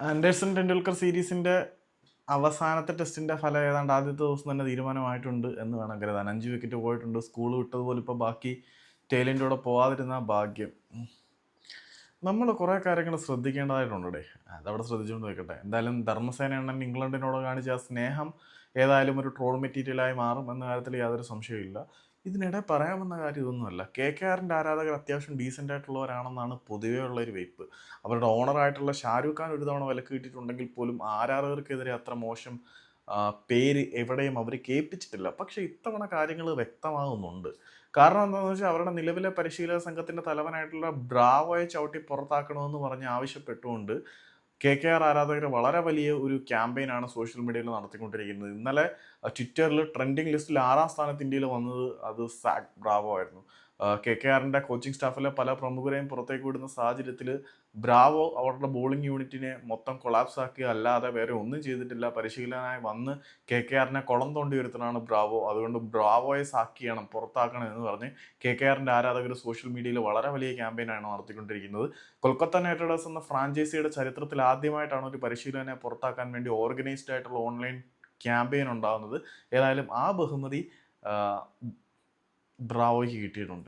Anderson Tendulkar സീരീസിന്റെ അവസാനത്തെ ടെസ്റ്റിന്റെ ഫലം ഏതാണ്ട് ആദ്യത്തെ ദിവസം തന്നെ തീരുമാനമായിട്ടുണ്ട് എന്ന് വേണം കരുതാൻ. അഞ്ച് വിക്കറ്റ് പോയിട്ടുണ്ട്. സ്കൂൾ വിട്ടതുപോലെ ഇപ്പോൾ ബാക്കി ടേലിന്റെ കൂടെ പോവാതിരുന്ന ഭാഗ്യം. നമ്മൾ കുറേ കാര്യങ്ങൾ ശ്രദ്ധിക്കേണ്ടതായിട്ടുണ്ടേ അതവിടെ ശ്രദ്ധിച്ചുകൊണ്ട് വെക്കട്ടെ എന്തായാലും ധർമ്മസേന അണ്ണൻ ഇംഗ്ലണ്ടിനോട് കാണിച്ച ആ സ്നേഹം ഏതായാലും ഒരു ട്രോൾ മെറ്റീരിയലായി മാറും എന്ന കാര്യത്തിൽ യാതൊരു സംശയമില്ല ഇതിനിടെ പറയാമെന്ന കാര്യം ഇതൊന്നുമല്ല. കെ കെ ആറിന്റെ ആരാധകർ അത്യാവശ്യം ഡീസന്റ് ആയിട്ടുള്ളവരാണെന്നാണ് പൊതുവേ ഉള്ള ഒരു വെയ്പ്പ്. അവരുടെ ഓണറായിട്ടുള്ള ഷാരൂഖ് ഖാൻ ഒരു തവണ വിലക്ക് കിട്ടിയിട്ടുണ്ടെങ്കിൽ പോലും ആരാധകർക്കെതിരെ അത്ര മോശം പേര് എവിടെയും അവർ കേൾപ്പിച്ചിട്ടില്ല. പക്ഷെ ഇത്തവണ കാര്യങ്ങൾ വ്യക്തമാകുന്നുണ്ട്. കാരണം എന്താണെന്ന് വെച്ചാൽ അവരുടെ നിലവിലെ പരിശീലക സംഘത്തിന്റെ തലവനായിട്ടുള്ള ബ്രാവോയെ ചവിട്ടി പുറത്താക്കണമെന്ന് പറഞ്ഞ് ആവശ്യപ്പെട്ടുകൊണ്ട് കെ കെ ആർ ആരാധകർ വളരെ വലിയ ഒരു ക്യാമ്പയിനാണ് സോഷ്യൽ മീഡിയയിൽ നടത്തിക്കൊണ്ടിരിക്കുന്നത്. ഇന്നലെ ട്വിറ്ററിൽ ട്രെൻഡിങ് ലിസ്റ്റിൽ ആറാം സ്ഥാനത്ത് ഇന്ത്യയിൽ വന്നത് അത് സാക് ബ്രാവോ ആയിരുന്നു. കെ കെ ആറിന്റെ കോച്ചിങ് സ്റ്റാഫിലെ പല പ്രമുഖരെയും പുറത്തേക്ക് വിടുന്ന സാഹചര്യത്തിൽ ബ്രാവോ അവരുടെ ബോളിംഗ് യൂണിറ്റിനെ മൊത്തം കൊളാപ്സ് ആക്കി അല്ലാതെ വേറെ ഒന്നും ചെയ്തിട്ടില്ല. പരിശീലനായി വന്ന് കെ കെ ആറിനെ കുളം തോണ്ടി വരുത്തണമാണ് ബ്രാവോ. അതുകൊണ്ട് ബ്രാവോയെ സാക്ക് ചെയ്യണം പുറത്താക്കണം എന്ന് പറഞ്ഞ് കെ കെ ആറിന്റെ ആരാധകർ സോഷ്യൽ മീഡിയയിൽ വളരെ വലിയ ക്യാമ്പയിനാണ് നടത്തിക്കൊണ്ടിരിക്കുന്നത്. കൊൽക്കത്ത നൈറ്റ് റൈഡേഴ്സ് എന്ന ഫ്രാഞ്ചൈസിയുടെ ചരിത്രത്തിൽ ആദ്യമായിട്ടാണ് ഒരു പരിശീലകനെ പുറത്താക്കാൻ വേണ്ടി ഓർഗനൈസ്ഡ് ആയിട്ടുള്ള ഓൺലൈൻ ക്യാമ്പയിൻ ഉണ്ടാകുന്നത്. ഏതായാലും ആ ബഹുമതി ബ്രാവോയ്ക്ക് കിട്ടിയിട്ടുണ്ട്.